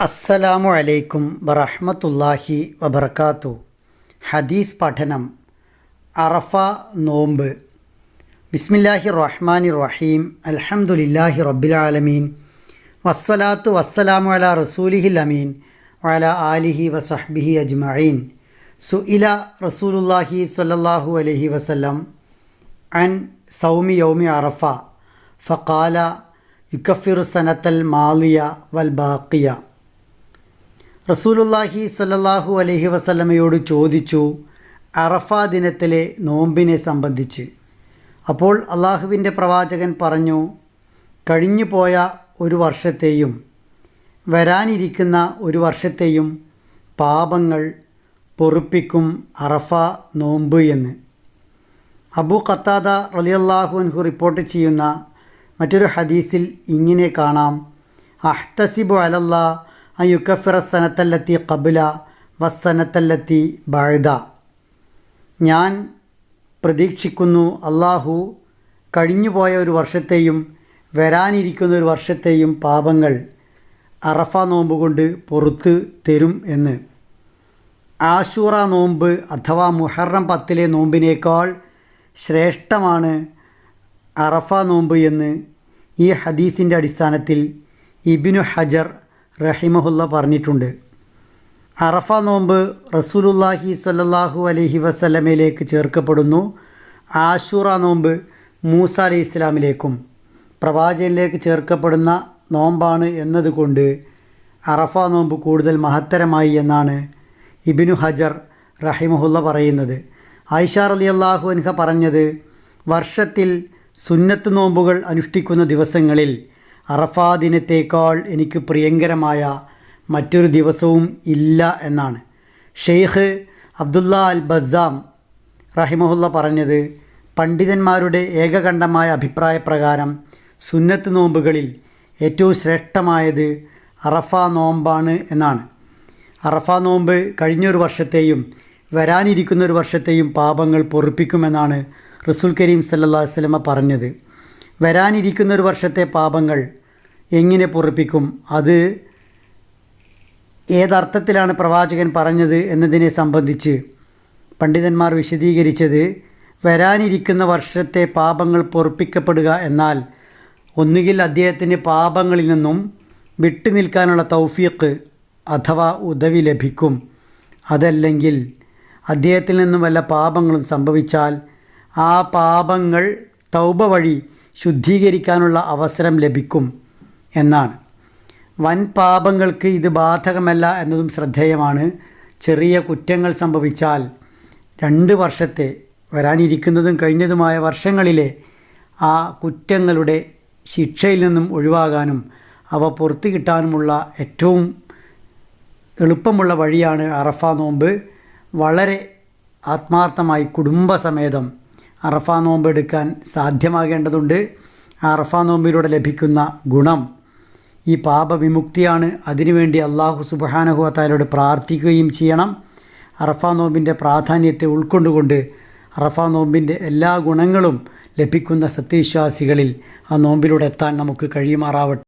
അസ്സലാമു അലൈക്കും വറഹ്മത്തുള്ളാഹി വബർക്കാത്തു ഹദീസ് പഠനം അറഫ നോമ്പ്. ബിസ്മില്ലാഹി റഹ്മാനി റഹീം. അൽഹംദുലില്ലാഹി റബ്ബിൽ ആലമീൻ. വസ്സലാത്തു വസ്സലാമു അല റസൂലിഹിൽ അമീൻ. വല ആലിഹി വസഹ്ബിഹി അജ്മഈൻ. സുഇല റസൂലുല്ലാഹി സ്വല്ലല്ലാഹു അലൈഹി വസല്ലം. അൻ സൗമി യൗമി അറഫ. ഫഖാല യുക്കഫിറു സനത്തൽ മാലിയ വൽ ബാക്കിയ റസൂലുല്ലാഹി സല്ലാഹു അലഹി വസല്ലമയോട് ചോദിച്ചു അറഫ ദിനത്തിലെ നോമ്പിനെ സംബന്ധിച്ച്. അപ്പോൾ അള്ളാഹുവിന്റെ പ്രവാചകൻ പറഞ്ഞു കഴിഞ്ഞു പോയ ഒരു വർഷത്തെയും വരാനിരിക്കുന്ന ഒരു വർഷത്തെയും പാപങ്ങൾ പൊറുപ്പിക്കും അറഫ നോമ്പ് എന്ന്. അബു ഖത്താദ റലിയല്ലാഹു അൻഹു റിപ്പോർട്ട് ചെയ്യുന്ന മറ്റൊരു ഹദീസിൽ ഇങ്ങനെ കാണാം അഹ്തസിബു അലല്ലാ അയുക്കഫിറ സനത്തല്ലത്തി കബില വസ്സനത്തല്ലത്തി ബാഴ്ദ ഞാൻ പ്രതീക്ഷിക്കുന്നു അള്ളാഹു കഴിഞ്ഞുപോയ ഒരു വർഷത്തെയും വരാനിരിക്കുന്ന ഒരു വർഷത്തെയും പാപങ്ങൾ അറഫ നോമ്പ് കൊണ്ട് പുറത്ത് തരും എന്ന്. ആശൂറ നോമ്പ് അഥവാ മുഹറം പത്തിലെ നോമ്പിനേക്കാൾ ശ്രേഷ്ഠമാണ് അറഫ നോമ്പ് എന്ന് ഈ ഹദീസിന്റെ അടിസ്ഥാനത്തിൽ ഇബിനു ഹജർ റഹിമഹുല്ല പറഞ്ഞിട്ടുണ്ട്. അറഫ നോമ്പ് റസൂലുല്ലാഹി സല്ലാഹു അലഹി വസല്ലമയിലേക്ക് ചേർക്കപ്പെടുന്നു. ആശൂറ നോമ്പ് മൂസ അലി ഇസ്ലാമിലേക്കും പ്രവാചകനിലേക്ക് ചേർക്കപ്പെടുന്ന നോമ്പാണ് എന്നതുകൊണ്ട് അറഫ നോമ്പ് കൂടുതൽ മഹത്തരമായി എന്നാണ് ഇബിനു ഹജർ റഹിമഹുല്ല പറയുന്നത്. ഐഷാർ അലി അള്ളാഹു അൻഹ പറഞ്ഞത് വർഷത്തിൽ സുന്നത്ത് നോമ്പുകൾ അനുഷ്ഠിക്കുന്ന ദിവസങ്ങളിൽ അറഫാ ദിനത്തേക്കാൾ എനിക്ക് പ്രിയങ്കരമായ മറ്റൊരു ദിവസവും ഇല്ല എന്നാണ്. ഷെയ്ഖ് അബ്ദുല്ല അൽ ബസാം റഹിമഹുല്ല പറഞ്ഞത് പണ്ഡിതന്മാരുടെ ഏകകണ്ഠമായ അഭിപ്രായപ്രകാരം സുന്നത്ത് നോമ്പുകളിൽ ഏറ്റവും ശ്രേഷ്ഠമായത് അറഫ നോമ്പാണ് എന്നാണ്. അറഫ നോമ്പ് കഴിഞ്ഞൊരു വർഷത്തെയും വരാനിരിക്കുന്ന ഒരു വർഷത്തെയും പാപങ്ങൾ പൊറുപ്പിക്കുമെന്നാണ് റസൂൽ കരീം സല്ലാ വസ്ലമ പറഞ്ഞത്. വരാനിരിക്കുന്ന ഒരു വർഷത്തെ പാപങ്ങൾ എങ്ങനെ പൊറിപ്പിക്കും? അത് ഏതർത്ഥത്തിലാണ് പ്രവാചകൻ പറഞ്ഞത് എന്നതിനെ സംബന്ധിച്ച് പണ്ഡിതന്മാർ വിശദീകരിച്ചത് വരാനിരിക്കുന്ന വർഷത്തെ പാപങ്ങൾ പൊറുപ്പിക്കപ്പെടുക എന്നാൽ ഒന്നുകിൽ അദ്ദേഹത്തിന് പാപങ്ങളിൽ നിന്നും വിട്ടു നിൽക്കാനുള്ള തൗഫീഖ് അഥവാ ഉദവി ലഭിക്കും. അതല്ലെങ്കിൽ അദ്ദേഹത്തിൽ നിന്നും വല്ല പാപങ്ങളും സംഭവിച്ചാൽ ആ പാപങ്ങൾ തൗബ വഴി ശുദ്ധീകരിക്കാനുള്ള അവസരം ലഭിക്കും എന്നാണ്. വൻ പാപങ്ങൾക്ക് ഇത് ബാധകമല്ല എന്നതും ശ്രദ്ധേയമാണ്. ചെറിയ കുറ്റങ്ങൾ സംഭവിച്ചാൽ രണ്ട് വർഷത്തെ വരാനിരിക്കുന്നതും കഴിഞ്ഞതുമായ വർഷങ്ങളിലെ ആ കുറ്റങ്ങളുടെ ശിക്ഷയിൽ നിന്നും ഒഴിവാകാനും അവ പുറത്തു കിട്ടാനുമുള്ള ഏറ്റവും എളുപ്പമുള്ള വഴിയാണ് അറഫ നോമ്പ്. വളരെ ആത്മാർത്ഥമായി കുടുംബസമേതം അറഫ നോമ്പ് എടുക്കാൻ സാധ്യമാകേണ്ടതുണ്ട്. അറഫ നോമ്പിലൂടെ ലഭിക്കുന്ന ഗുണം ഈ പാപവിമുക്തിയാണ്. അതിനുവേണ്ടി അള്ളാഹു സുബാനഹുവത്താലോട് പ്രാർത്ഥിക്കുകയും ചെയ്യണം. അറഫ നോമ്പിന്റെ പ്രാധാന്യത്തെ ഉൾക്കൊണ്ടുകൊണ്ട് അറഫ നോമ്പിന്റെ എല്ലാ ഗുണങ്ങളും ലഭിക്കുന്ന സത്യവിശ്വാസികളിൽ ആ നോമ്പിലൂടെ എത്താൻ നമുക്ക് കഴിയുമാറാവട്ടെ.